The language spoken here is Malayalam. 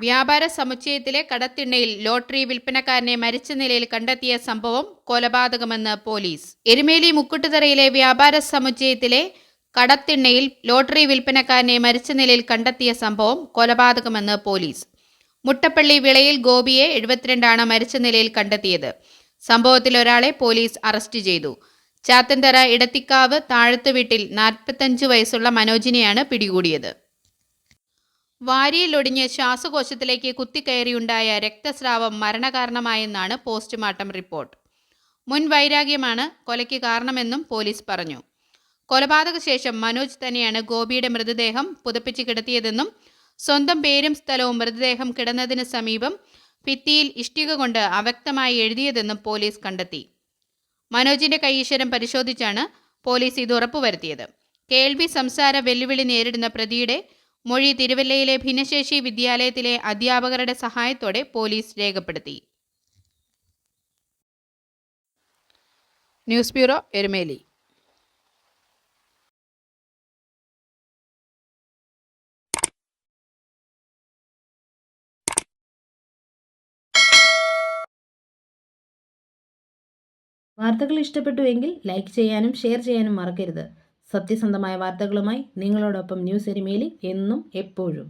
വ്യാപാര സമുച്ചയത്തിലെ കടത്തിണ്ണയിൽ ലോട്ടറി വിൽപ്പനക്കാരനെ മരിച്ച നിലയിൽ കണ്ടെത്തിയ സംഭവം കൊലപാതകമെന്ന് പോലീസ്. എരുമേലി മുക്കുട്ടുതറയിലെ വ്യാപാര സമുച്ചയത്തിലെ കടത്തിണ്ണയിൽ ലോട്ടറി വിൽപ്പനക്കാരനെ മരിച്ച നിലയിൽ കണ്ടെത്തിയ സംഭവം കൊലപാതകമെന്ന് പോലീസ്. മുട്ടപ്പള്ളി വിളയിൽ ഗോപിയെ എഴുപത്തിരണ്ടാണ് മരിച്ച നിലയിൽ കണ്ടെത്തിയത്. സംഭവത്തിൽ ഒരാളെ പോലീസ് അറസ്റ്റ് ചെയ്തു. ചാത്തൻതറ ഇടത്തിക്കാവ് താഴത്തുവീട്ടിൽ നാൽപ്പത്തഞ്ച് വയസ്സുള്ള മനോജിനെയാണ് പിടികൂടിയത്. വാരിയിലൊടിഞ്ഞ് ശ്വാസകോശത്തിലേക്ക് കുത്തിക്കയറിയുണ്ടായ രക്തസ്രാവം മരണകാരണമായെന്നാണ് പോസ്റ്റ്മോർട്ടം റിപ്പോർട്ട്. മുൻ വൈരാഗ്യമാണ് കൊലയ്ക്ക് കാരണമെന്നും പോലീസ് പറഞ്ഞു. കൊലപാതക ശേഷം മനോജ് തന്നെയാണ് ഗോപിയുടെ മൃതദേഹം പുതപ്പിച്ച് കിടത്തിയതെന്നും സ്വന്തം പേരും സ്ഥലവും മൃതദേഹം കിടന്നതിന് സമീപം ഭിത്തിയിൽ ഇഷ്ടിക കൊണ്ട് അവ്യക്തമായി എഴുതിയതെന്നും പോലീസ് കണ്ടെത്തി. മനോജിന്റെ കൈശ്വരം പരിശോധിച്ചാണ് പോലീസ് ഇത് ഉറപ്പുവരുത്തിയത്. കേൾവി സംസാര വെല്ലുവിളി നേരിടുന്ന പ്രതിയുടെ മൊഴി തിരുവല്ലയിലെ ഭിന്നശേഷി വിദ്യാലയത്തിലെ അധ്യാപകരുടെ സഹായത്തോടെ പോലീസ് രേഖപ്പെടുത്തി. News bureau Erumeli. വാർത്തകൾ ഇഷ്ടപ്പെട്ടു എങ്കിൽ ലൈക്ക് ചെയ്യാനും ഷെയർ ചെയ്യാനും മറക്കരുത്. സത്യസന്ധമായ വാർത്തകളുമായി നിങ്ങളോടൊപ്പം ന്യൂസ് എരുമേലി എന്നും എപ്പോഴും.